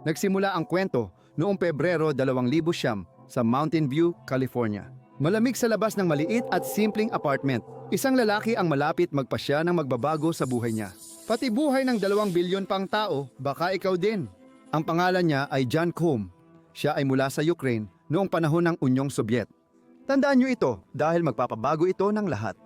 Nagsimula ang kwento noong Pebrero 2000 sa Mountain View, California. Malamig sa labas ng maliit at simpleng apartment. Isang lalaki ang malapit magpasya ng magbabago sa buhay niya. Pati buhay ng dalawang bilyon pang tao, baka ikaw din. Ang pangalan niya ay John Combe. Siya ay mula sa Ukraine noong panahon ng Unyong Sobyet. Tandaan niyo ito dahil magpapabago ito ng lahat.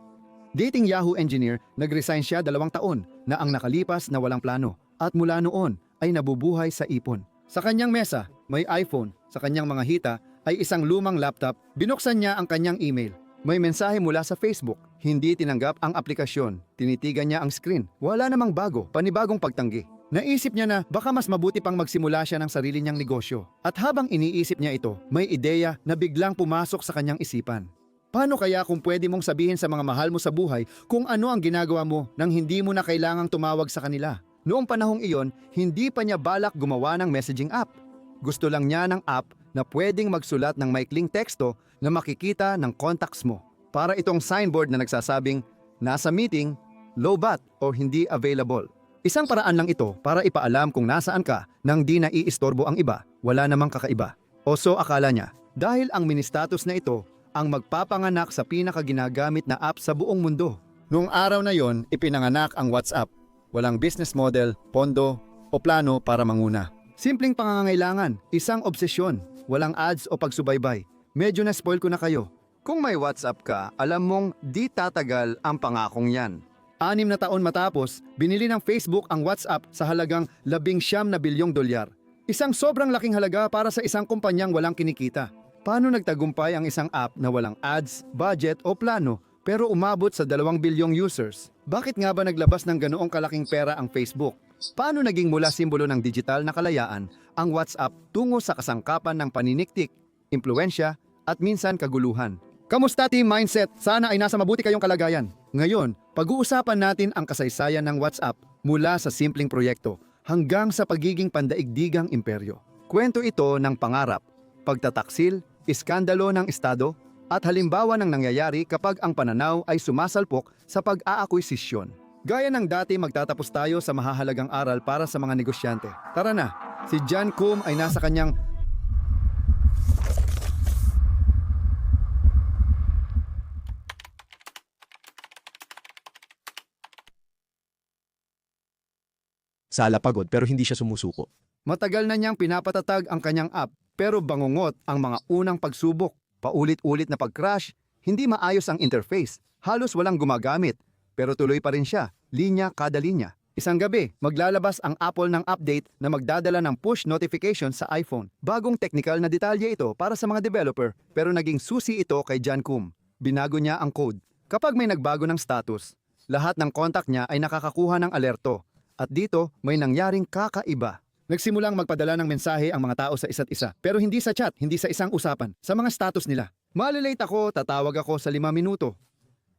Dating Yahoo engineer, nag-resign siya dalawang taon na ang nakalipas na walang plano at mula noon ay nabubuhay sa ipon. Sa kanyang mesa, may iPhone. Sa kanyang mga hita ay isang lumang laptop. Binuksan niya ang kanyang email. May mensahe mula sa Facebook. Hindi tinanggap ang aplikasyon. Tinitigan niya ang screen. Wala namang bago, panibagong pagtanggi. Naisip niya na baka mas mabuti pang magsimula siya ng sarili niyang negosyo. At habang iniisip niya ito, may ideya na biglang pumasok sa kanyang isipan. Paano kaya kung pwede mong sabihin sa mga mahal mo sa buhay kung ano ang ginagawa mo nang hindi mo na kailangang tumawag sa kanila? Noong panahong iyon, hindi pa niya balak gumawa ng messaging app. Gusto lang niya ng app na pwedeng magsulat ng maikling teksto na makikita ng contacts mo. Para itong signboard na nagsasabing, nasa meeting, low bat o hindi available. Isang paraan lang ito para ipaalam kung nasaan ka nang di na iistorbo ang iba, wala namang kakaiba. O so akala niya, dahil ang mini-status na ito ang magpapanganak sa pinakaginagamit na app sa buong mundo. Noong araw na yon, ipinanganak ang WhatsApp. Walang business model, pondo, o plano para manguna. Simpleng pangangailangan, isang obsesyon, walang ads o pagsubaybay. Medyo na-spoil ko na kayo. Kung may WhatsApp ka, alam mong di tatagal ang pangakong yan. Anim na taon matapos, binili ng Facebook ang WhatsApp sa halagang labing siyam na bilyong dolyar. Isang sobrang laking halaga para sa isang kumpanyang walang kinikita. Paano nagtagumpay ang isang app na walang ads, budget o plano pero umabot sa dalawang bilyong users? Bakit nga ba naglabas ng ganoong kalaking pera ang Facebook? Paano naging mula simbolo ng digital na kalayaan ang WhatsApp tungo sa kasangkapan ng paniniktik, impluensya at minsan kaguluhan? Kamusta team mindset? Sana ay nasa mabuti kayong kalagayan. Ngayon, pag-uusapan natin ang kasaysayan ng WhatsApp mula sa simpleng proyekto hanggang sa pagiging pandaigdigang imperyo. Kwento ito ng pangarap, pagtataksil, iskandalo ng Estado, at halimbawa ng nangyayari kapag ang pananaw ay sumasalpok sa pag-aakwesisyon. Gaya ng dati magtatapos tayo sa mahahalagang aral para sa mga negosyante. Tara na, si John Combe ay nasa kanyang Sala pagod pero hindi siya sumusuko. Matagal na niyang pinapatatag ang kanyang app pero bangungot ang mga unang pagsubok. Paulit-ulit na pag-crash, hindi maayos ang interface, halos walang gumagamit. Pero tuloy pa rin siya, linya kada linya. Isang gabi, maglalabas ang Apple ng update na magdadala ng push notification sa iPhone. Bagong technical na detalye ito para sa mga developer pero naging susi ito kay John Combe. Binago niya ang code. Kapag may nagbago ng status, lahat ng contact niya ay nakakakuha ng alerto. At dito, may nangyaring kakaiba. Nagsimulang magpadala ng mensahe ang mga tao sa isa't isa. Pero hindi sa chat, hindi sa isang usapan, sa mga status nila. Malilate ako, tatawag ako sa lima minuto.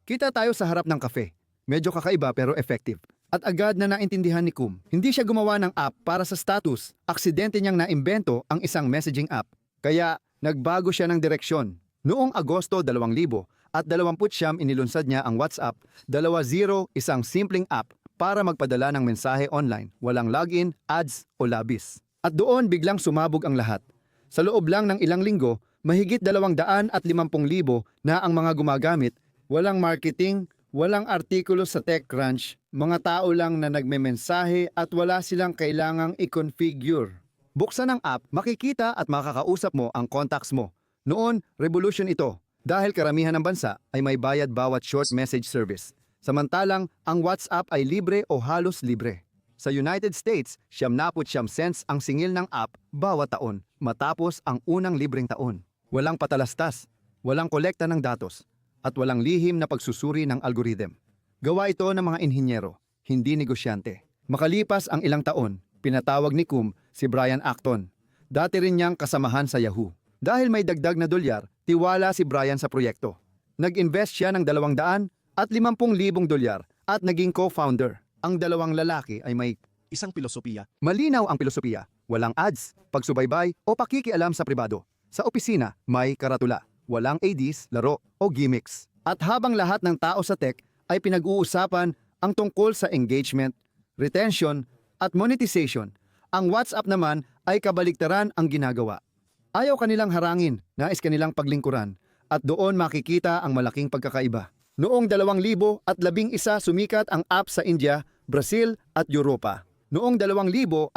Kita tayo sa harap ng kafe. Medyo kakaiba pero effective. At agad na naintindihan ni Kum, hindi siya gumawa ng app para sa status. Aksidente niyang naimbento ang isang messaging app. Kaya nagbago siya ng direksyon. Noong Agosto 2000 at 29 inilunsad niya ang WhatsApp, 2.0 isang simpleng app para magpadala ng mensahe online, walang login, ads o labis. At doon biglang sumabog ang lahat. Sa loob lang ng ilang linggo, mahigit 250,000 na ang mga gumagamit, walang marketing, walang artikulo sa TechCrunch, mga tao lang na nagmemensahe at wala silang kailangang i-configure. Buksan ang app, makikita at makakausap mo ang contacts mo. Noon, revolution ito dahil karamihan ng bansa ay may bayad bawat short message service. Samantalang, ang WhatsApp ay libre o halos libre. Sa United States, siyam naput siyam cents ang singil ng app bawat taon matapos ang unang libreng taon. Walang patalastas, walang kolekta ng datos, at walang lihim na pagsusuri ng algorithm. Gawa ito ng mga inhinyero, hindi negosyante. Makalipas ang ilang taon, pinatawag ni Kum si Brian Acton. Dati rin niyang kasamahan sa Yahoo. Dahil may dagdag na dolyar, tiwala si Brian sa proyekto. Nag-invest siya ng 200 at 50,000 dolyar at naging co-founder. Ang dalawang lalaki ay may Isang pilosopiya. malinaw ang pilosopiya. Walang ads, pagsubaybay o pakikialam sa pribado. Sa opisina, may karatula. Walang ADs, laro o gimmicks. At habang lahat ng tao sa tech ay pinag-uusapan ang tungkol sa engagement, retention at monetization, ang WhatsApp naman ay kabaligtaran ang ginagawa. Ayaw kanilang harangin, nais kanilang paglingkuran, at doon makikita ang malaking pagkakaiba. Noong 2011 sumikat ang app sa India, Brazil at Europa. Noong 2013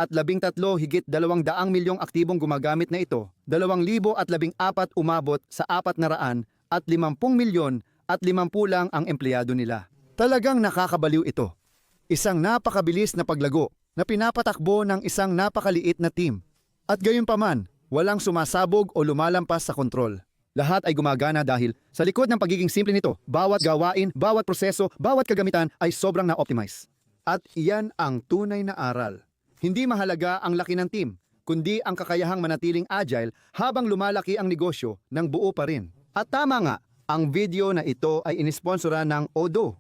higit 200 milyong aktibong gumagamit na ito, 2014 umabot sa 400 at 50 milyon at 50 lang ang empleyado nila. Talagang nakakabaliw ito. Isang napakabilis na paglago na pinapatakbo ng isang napakaliit na team. At gayon paman, walang sumasabog o lumalampas sa kontrol. Lahat ay gumagana dahil sa likod ng pagiging simple nito, bawat gawain, bawat proseso, bawat kagamitan ay sobrang na-optimize. At iyan ang tunay na aral. Hindi mahalaga ang laki ng team, kundi ang kakayahang manatiling agile habang lumalaki ang negosyo ng buo pa rin. At tama nga, ang video na ito ay inisponsora ng Odo,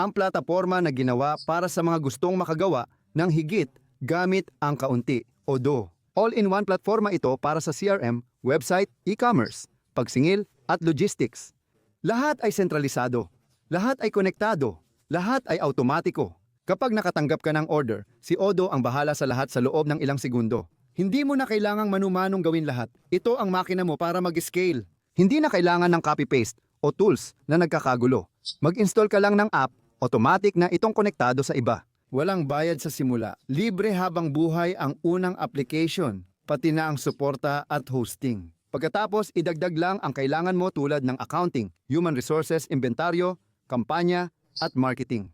ang plataforma na ginawa para sa mga gustong makagawa ng higit gamit ang kaunti, Odo. All-in-one platforma ito para sa CRM, website, e-commerce, pagsingil at logistics. Lahat ay sentralisado, lahat ay konektado, lahat ay automatiko. Kapag nakatanggap ka ng order, si Odo ang bahala sa lahat sa loob ng ilang segundo. Hindi mo na kailangang manumanong gawin lahat. Ito ang makina mo para mag-scale. Hindi na kailangan ng copy-paste o tools na nagkakagulo. Mag-install ka lang ng app, automatic na itong konektado sa iba. Walang bayad sa simula. Libre habang buhay ang unang application, pati na ang suporta at hosting. Pagkatapos, idagdag lang ang kailangan mo tulad ng accounting, human resources, inventaryo, kampanya, at marketing.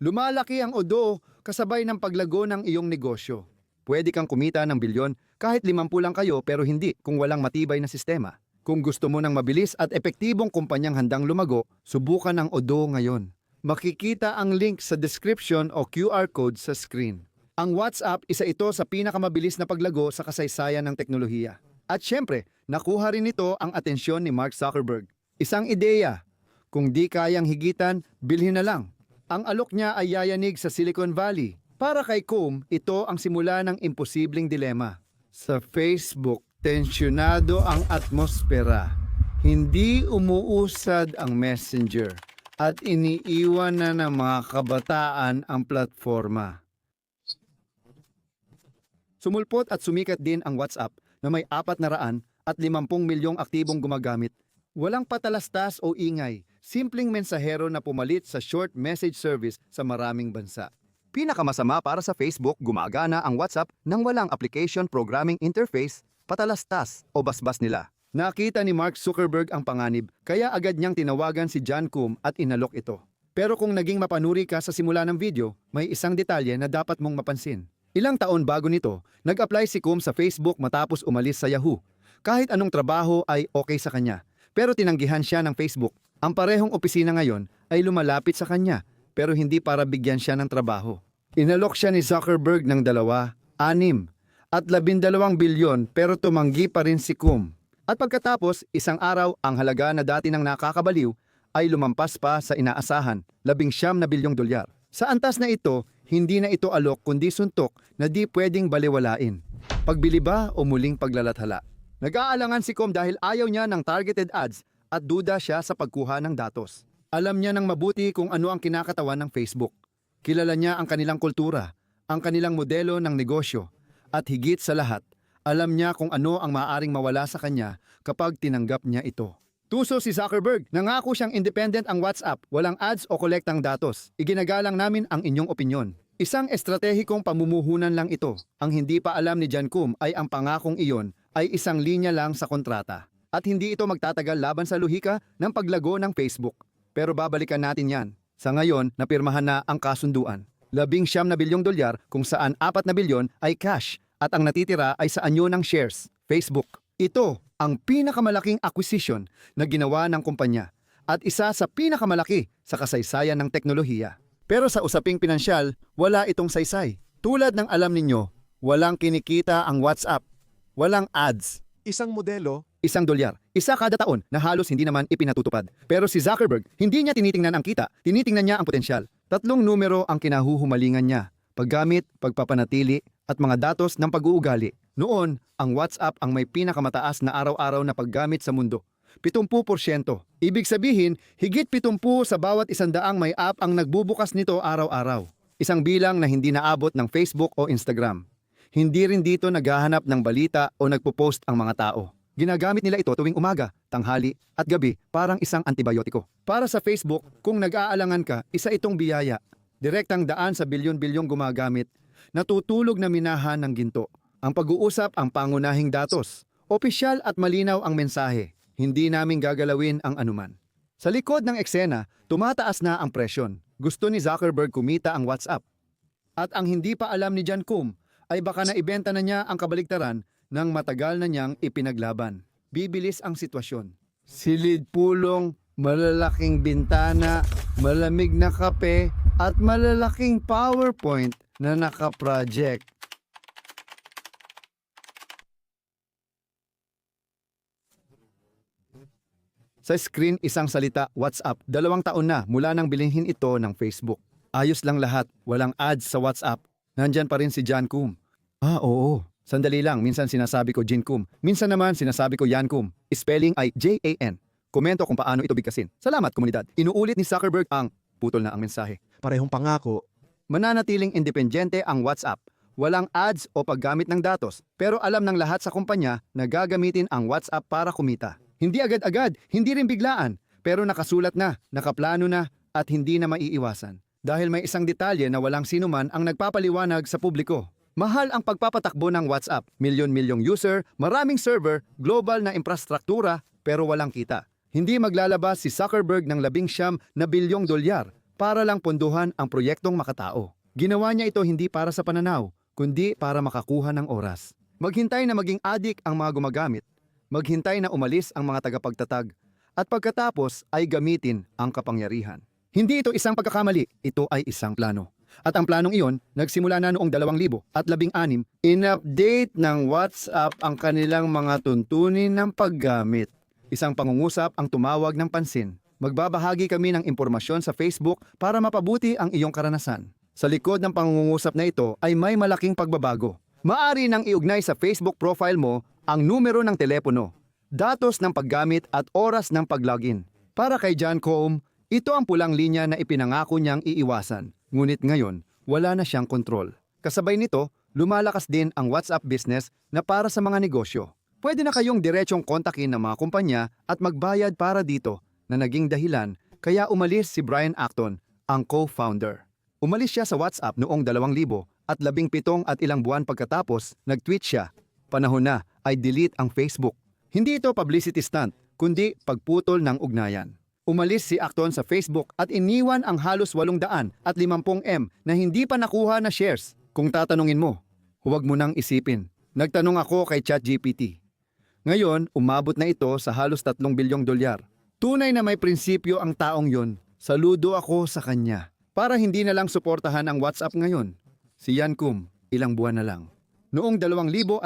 Lumalaki ang odo kasabay ng paglago ng iyong negosyo. Pwede kang kumita ng bilyon kahit limampu lang kayo pero hindi kung walang matibay na sistema. Kung gusto mo ng mabilis at epektibong kumpanyang handang lumago, subukan ang Odo ngayon. Makikita ang link sa description o QR code sa screen. Ang WhatsApp, isa ito sa pinakamabilis na paglago sa kasaysayan ng teknolohiya. At syempre, nakuha rin ito ang atensyon ni Mark Zuckerberg. Isang ideya. Kung di kayang higitan, bilhin na lang. Ang alok niya ay yayanig sa Silicon Valley. Para kay Coom, ito ang simula ng imposibleng dilema. Sa Facebook, tensyonado ang atmosfera. Hindi umuusad ang messenger at iniiwan na ng mga kabataan ang platforma. Sumulpot at sumikat din ang WhatsApp na may apat na raan at 50 milyong aktibong gumagamit. Walang patalastas o ingay, simpleng mensahero na pumalit sa short message service sa maraming bansa. Pinakamasama para sa Facebook, gumagana ang WhatsApp nang walang application programming interface, patalastas o basbas nila. Nakita ni Mark Zuckerberg ang panganib, kaya agad niyang tinawagan si John Coom at inalok ito. Pero kung naging mapanuri ka sa simula ng video, may isang detalye na dapat mong mapansin. Ilang taon bago nito, nag-apply si Coom sa Facebook matapos umalis sa Yahoo. Kahit anong trabaho ay okay sa kanya, pero tinanggihan siya ng Facebook. Ang parehong opisina ngayon ay lumalapit sa kanya, pero hindi para bigyan siya ng trabaho. Inalok siya ni Zuckerberg ng dalawa, anim, at labindalawang bilyon pero tumanggi pa rin si Coom. At pagkatapos, isang araw, ang halaga na dati nang nakakabaliw ay lumampas pa sa inaasahan, labing siyam na bilyong dolyar. Sa antas na ito, hindi na ito alok kundi suntok na di pwedeng baliwalain. Pagbili ba o muling paglalathala? Nag-aalangan si Com dahil ayaw niya ng targeted ads at duda siya sa pagkuha ng datos. Alam niya ng mabuti kung ano ang kinakatawan ng Facebook. Kilala niya ang kanilang kultura, ang kanilang modelo ng negosyo, at higit sa lahat, alam niya kung ano ang maaaring mawala sa kanya kapag tinanggap niya ito. Tuso si Zuckerberg, nangako siyang independent ang WhatsApp, walang ads o kolektang datos. Iginagalang namin ang inyong opinyon. Isang estratehikong pamumuhunan lang ito. Ang hindi pa alam ni Jan Kum ay ang pangakong iyon ay isang linya lang sa kontrata. At hindi ito magtatagal laban sa luhika ng paglago ng Facebook. Pero babalikan natin yan. Sa ngayon, napirmahan na ang kasunduan. Labing siyam na bilyong dolyar kung saan apat na bilyon ay cash at ang natitira ay sa anyo ng shares, Facebook. Ito ang pinakamalaking acquisition na ginawa ng kumpanya at isa sa pinakamalaki sa kasaysayan ng teknolohiya. Pero sa usaping pinansyal, wala itong saysay. Tulad ng alam ninyo, walang kinikita ang WhatsApp, walang ads, Isang modelo, isang dolyar, isa kada taon na halos hindi naman ipinatutupad. Pero si Zuckerberg, hindi niya tinitingnan ang kita, tinitingnan niya ang potensyal. Tatlong numero ang kinahuhumalingan niya, paggamit, pagpapanatili, at mga datos ng pag-uugali. Noon, ang WhatsApp ang may pinakamataas na araw-araw na paggamit sa mundo. 70%. Ibig sabihin, higit 70 sa bawat isandaang may app ang nagbubukas nito araw-araw. Isang bilang na hindi naabot ng Facebook o Instagram. Hindi rin dito naghahanap ng balita o nagpo-post ang mga tao. Ginagamit nila ito tuwing umaga, tanghali at gabi parang isang antibiotiko. Para sa Facebook, kung nag-aalangan ka, isa itong biyaya. Direktang daan sa bilyon-bilyong gumagamit. Natutulog na minahan ng ginto. Ang pag-uusap ang pangunahing datos. Opisyal at malinaw ang mensahe. Hindi namin gagalawin ang anuman. Sa likod ng eksena, tumataas na ang presyon. Gusto ni Zuckerberg kumita ang WhatsApp. At ang hindi pa alam ni John Kum ay baka na ibenta na niya ang kabaligtaran ng matagal na niyang ipinaglaban. Bibilis ang sitwasyon. Silid pulong, malalaking bintana, malamig na kape, at malalaking PowerPoint na nakaproject. Sa screen, isang salita, WhatsApp. Dalawang taon na mula nang bilhin ito ng Facebook. Ayos lang lahat, walang ads sa WhatsApp. Nandyan pa rin si Jan Kum. Ah, oo. Sandali lang, minsan sinasabi ko Jin Kum. Minsan naman sinasabi ko Yan Kum. Spelling ay J-A-N. Komento kung paano ito bigkasin. Salamat, komunidad. Inuulit ni Zuckerberg ang putol na ang mensahe. Parehong pangako. Mananatiling independyente ang WhatsApp. Walang ads o paggamit ng datos, pero alam ng lahat sa kumpanya na gagamitin ang WhatsApp para kumita. Hindi agad-agad, hindi rin biglaan, pero nakasulat na, nakaplano na, at hindi na maiiwasan. Dahil may isang detalye na walang sinuman ang nagpapaliwanag sa publiko. Mahal ang pagpapatakbo ng WhatsApp. Milyon-milyong user, maraming server, global na infrastruktura, pero walang kita. Hindi maglalabas si Zuckerberg ng labing siyam na bilyong dolyar para lang ponduhan ang proyektong makatao. Ginawa niya ito hindi para sa pananaw, kundi para makakuha ng oras. Maghintay na maging adik ang mga gumagamit. Maghintay na umalis ang mga tagapagtatag. At pagkatapos ay gamitin ang kapangyarihan. Hindi ito isang pagkakamali, ito ay isang plano. At ang planong iyon, nagsimula na noong 2000 at 16, in-update ng WhatsApp ang kanilang mga tuntunin ng paggamit. Isang pangungusap ang tumawag ng pansin. Magbabahagi kami ng impormasyon sa Facebook para mapabuti ang iyong karanasan. Sa likod ng pangungusap na ito ay may malaking pagbabago. Maari nang iugnay sa Facebook profile mo ang numero ng telepono, datos ng paggamit at oras ng pag-login. Para kay John Combe, ito ang pulang linya na ipinangako niyang iiwasan. Ngunit ngayon, wala na siyang kontrol. Kasabay nito, lumalakas din ang WhatsApp business na para sa mga negosyo. Pwede na kayong diretsong kontakin ng mga kumpanya at magbayad para dito na naging dahilan kaya umalis si Brian Acton, ang co-founder. Umalis siya sa WhatsApp noong 2000 at labing pitong at ilang buwan pagkatapos, nag-tweet siya. Panahon na ay delete ang Facebook. Hindi ito publicity stunt, kundi pagputol ng ugnayan. Umalis si Acton sa Facebook at iniwan ang halos 800 at 50M na hindi pa nakuha na shares. Kung tatanungin mo, huwag mo nang isipin. Nagtanong ako kay ChatGPT. Ngayon, umabot na ito sa halos 3 bilyong dolyar. Tunay na may prinsipyo ang taong yon. Saludo ako sa kanya. Para hindi na lang suportahan ang WhatsApp ngayon. Si Yan Kum, ilang buwan na lang. Noong 2018,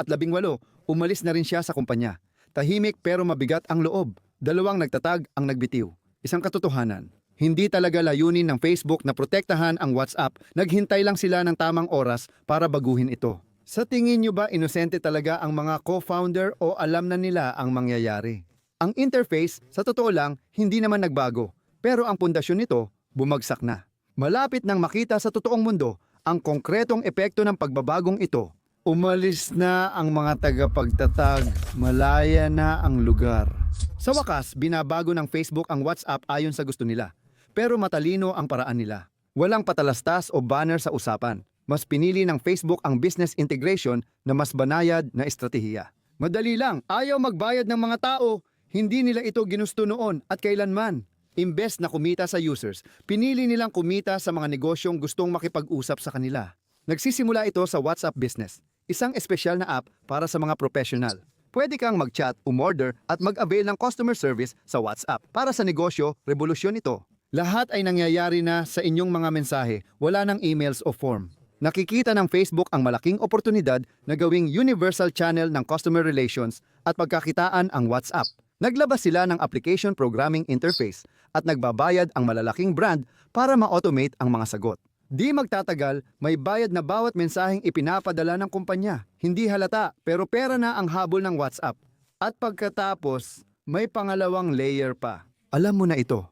umalis na rin siya sa kumpanya. Tahimik pero mabigat ang loob. Dalawang nagtatag ang nagbitiw. Isang katotohanan. Hindi talaga layunin ng Facebook na protektahan ang WhatsApp. Naghintay lang sila ng tamang oras para baguhin ito. Sa tingin nyo ba inosente talaga ang mga co-founder o alam na nila ang mangyayari? Ang interface, sa totoo lang, hindi naman nagbago. Pero ang pundasyon nito, bumagsak na. Malapit nang makita sa totoong mundo ang konkretong epekto ng pagbabagong ito. Umalis na ang mga tagapagtatag, malaya na ang lugar. Sa wakas, binabago ng Facebook ang WhatsApp ayon sa gusto nila. Pero matalino ang paraan nila. Walang patalastas o banner sa usapan. Mas pinili ng Facebook ang business integration na mas banayad na estratehiya. Madali lang, ayaw magbayad ng mga tao. Hindi nila ito ginusto noon at kailanman. Imbes na kumita sa users, pinili nilang kumita sa mga negosyong gustong makipag-usap sa kanila. Nagsisimula ito sa WhatsApp Business, isang espesyal na app para sa mga professional. Pwede kang mag-chat, umorder at mag-avail ng customer service sa WhatsApp. Para sa negosyo, revolusyon ito. Lahat ay nangyayari na sa inyong mga mensahe, wala ng emails o form. Nakikita ng Facebook ang malaking oportunidad na gawing universal channel ng customer relations at pagkakitaan ang WhatsApp. Naglabas sila ng application programming interface at nagbabayad ang malalaking brand para ma-automate ang mga sagot. Di magtatagal, may bayad na bawat mensaheng ipinapadala ng kumpanya. Hindi halata, pero pera na ang habol ng WhatsApp. At pagkatapos, may pangalawang layer pa. Alam mo na ito,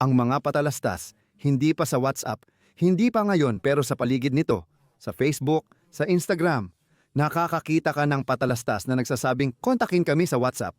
ang mga patalastas, hindi pa sa WhatsApp, hindi pa ngayon pero sa paligid nito, sa Facebook, sa Instagram, Nakakakita ka ng patalastas na nagsasabing kontakin kami sa WhatsApp.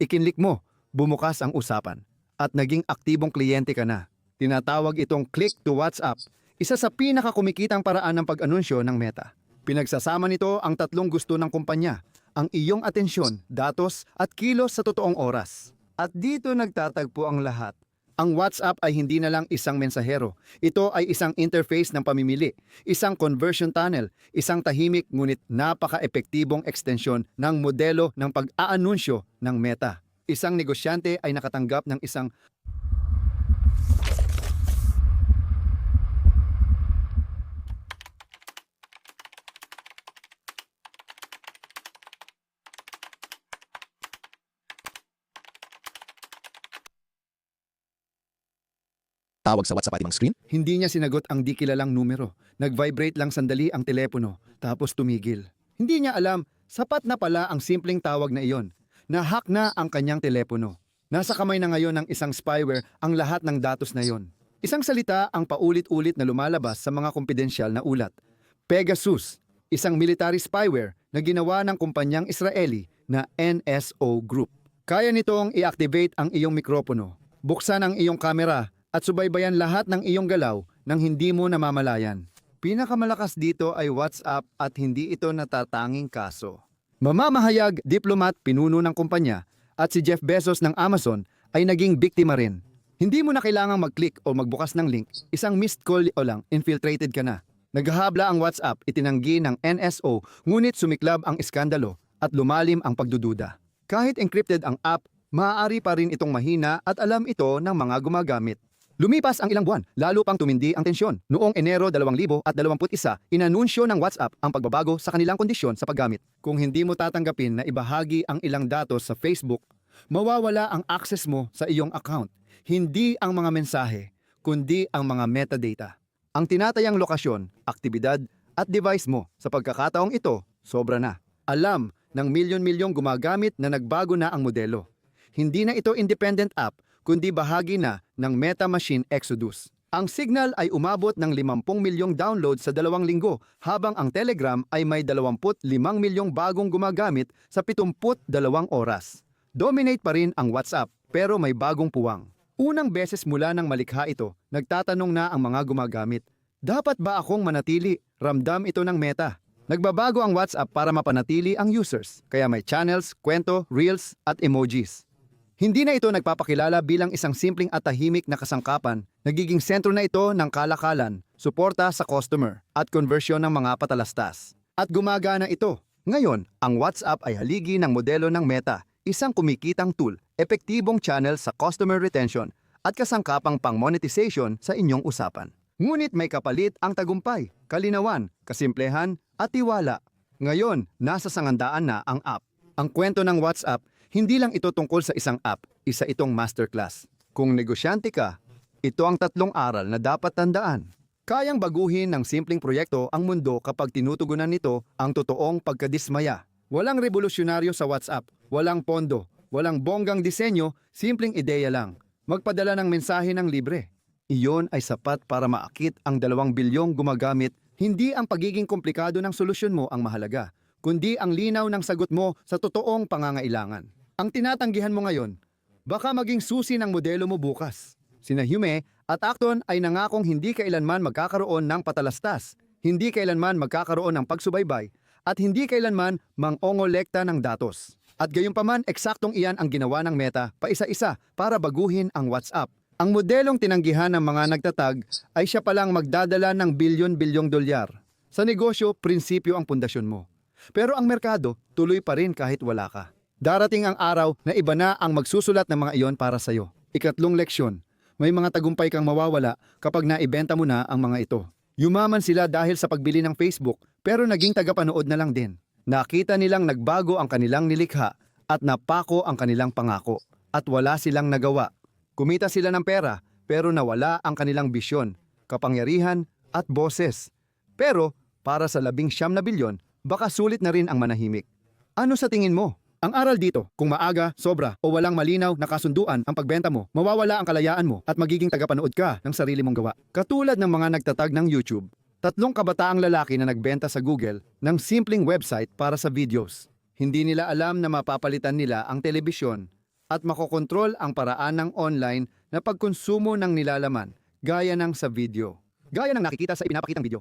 Ikinlik mo, bumukas ang usapan. At naging aktibong kliyente ka na. Tinatawag itong click to WhatsApp, isa sa pinakakumikitang paraan ng pag-anunsyo ng Meta. Pinagsasama nito ang tatlong gusto ng kumpanya, ang iyong atensyon, datos at kilos sa totoong oras. At dito nagtatagpo ang lahat. Ang WhatsApp ay hindi na lang isang mensahero. Ito ay isang interface ng pamimili, isang conversion tunnel, isang tahimik ngunit napaka-epektibong ekstensyon ng modelo ng pag-aanunsyo ng Meta. Isang negosyante ay nakatanggap ng isang Tawag sa WhatsApp at ibang screen? Hindi niya sinagot ang di kilalang numero. Nag-vibrate lang sandali ang telepono, tapos tumigil. Hindi niya alam, sapat na pala ang simpleng tawag na iyon. Nahack na ang kanyang telepono. Nasa kamay na ngayon ng isang spyware ang lahat ng datos na iyon. Isang salita ang paulit-ulit na lumalabas sa mga kumpidensyal na ulat. Pegasus, isang military spyware na ginawa ng kumpanyang Israeli na NSO Group. Kaya nitong i-activate ang iyong mikropono, buksan ang iyong kamera at subaybayan lahat ng iyong galaw nang hindi mo namamalayan. Pinakamalakas dito ay WhatsApp at hindi ito natatanging kaso. Mamamahayag, diplomat, pinuno ng kumpanya at si Jeff Bezos ng Amazon ay naging biktima rin. Hindi mo na kailangang mag-click o magbukas ng link, isang missed call o lang, infiltrated ka na. Naghahabla ang WhatsApp, itinanggi ng NSO, ngunit sumiklab ang iskandalo at lumalim ang pagdududa. Kahit encrypted ang app, maaari pa rin itong mahina at alam ito ng mga gumagamit. Lumipas ang ilang buwan, lalo pang tumindi ang tensyon. Noong Enero 2021, inanunsyo ng WhatsApp ang pagbabago sa kanilang kondisyon sa paggamit. Kung hindi mo tatanggapin na ibahagi ang ilang datos sa Facebook, mawawala ang access mo sa iyong account. Hindi ang mga mensahe, kundi ang mga metadata. Ang tinatayang lokasyon, aktibidad, at device mo sa pagkakataong ito, sobra na. Alam ng milyon-milyong gumagamit na nagbago na ang modelo. Hindi na ito independent app, kundi bahagi na ng Meta Machine Exodus. Ang Signal ay umabot ng 50 milyong download sa dalawang linggo, habang ang Telegram ay may 25 milyong bagong gumagamit sa 72 oras. Dominate pa rin ang WhatsApp, pero may bagong puwang. Unang beses mula nang malikha ito, nagtatanong na ang mga gumagamit, dapat ba akong manatili? Ramdam ito ng Meta. Nagbabago ang WhatsApp para mapanatili ang users, kaya may channels, kwento, reels, at emojis. Hindi na ito nagpapakilala bilang isang simpleng at tahimik na kasangkapan, nagiging sentro na ito ng kalakalan, suporta sa customer, at konversyon ng mga patalastas. At gumagana ito. Ngayon, ang WhatsApp ay haligi ng modelo ng Meta, isang kumikitang tool, epektibong channel sa customer retention, at kasangkapang pang-monetization sa inyong usapan. Ngunit may kapalit ang tagumpay, kalinawan, kasimplehan, at tiwala. Ngayon, nasa sangandaan na ang app. Ang kwento ng WhatsApp, hindi lang ito tungkol sa isang app, isa itong masterclass. Kung negosyante ka, ito ang tatlong aral na dapat tandaan. Kayang baguhin ng simpleng proyekto ang mundo kapag tinutugunan nito ang totoong pagkadismaya. Walang revolusyonaryo sa WhatsApp, walang pondo, walang bonggang disenyo, simpleng ideya lang. Magpadala ng mensahe ng libre. Iyon ay sapat para maakit ang dalawang bilyong gumagamit. Hindi ang pagiging komplikado ng solusyon mo ang mahalaga, kundi ang linaw ng sagot mo sa totoong pangangailangan. Ang tinatanggihan mo ngayon, baka maging susi ng modelo mo bukas. Sina Hume at Acton ay nangakong hindi kailanman magkakaroon ng patalastas, hindi kailanman magkakaroon ng pagsubaybay, at hindi kailanman mangongolekta ng datos. At gayunpaman, eksaktong iyan ang ginawa ng Meta paisa-isa para baguhin ang WhatsApp. Ang modelong tinanggihan ng mga nagtatag ay siya palang magdadala ng bilyon-bilyong dolyar. Sa negosyo, prinsipyo ang pundasyon mo. Pero ang merkado, tuloy pa rin kahit wala ka. Darating ang araw na iba na ang magsusulat ng mga iyon para sa'yo. Ikatlong leksyon, may mga tagumpay kang mawawala kapag naibenta mo na ang mga ito. Yumaman sila dahil sa pagbili ng Facebook pero naging tagapanood na lang din. Nakita nilang nagbago ang kanilang nilikha at napako ang kanilang pangako at wala silang nagawa. Kumita sila ng pera pero nawala ang kanilang bisyon, kapangyarihan at boses. Pero para sa labing siyam na bilyon, baka sulit na rin ang manahimik. Ano sa tingin mo? Ang aral dito, kung maaga, sobra o walang malinaw na kasunduan ang pagbenta mo, mawawala ang kalayaan mo at magiging tagapanood ka ng sarili mong gawa. Katulad ng mga nagtatag ng YouTube, Tatlong kabataang lalaki na nagbenta sa Google ng simpleng website para sa videos. Hindi nila alam na mapapalitan nila ang telebisyon at makokontrol ang paraan ng online na pagkonsumo ng nilalaman gaya ng sa video. Gaya ng nakikita sa ipinapakitang video.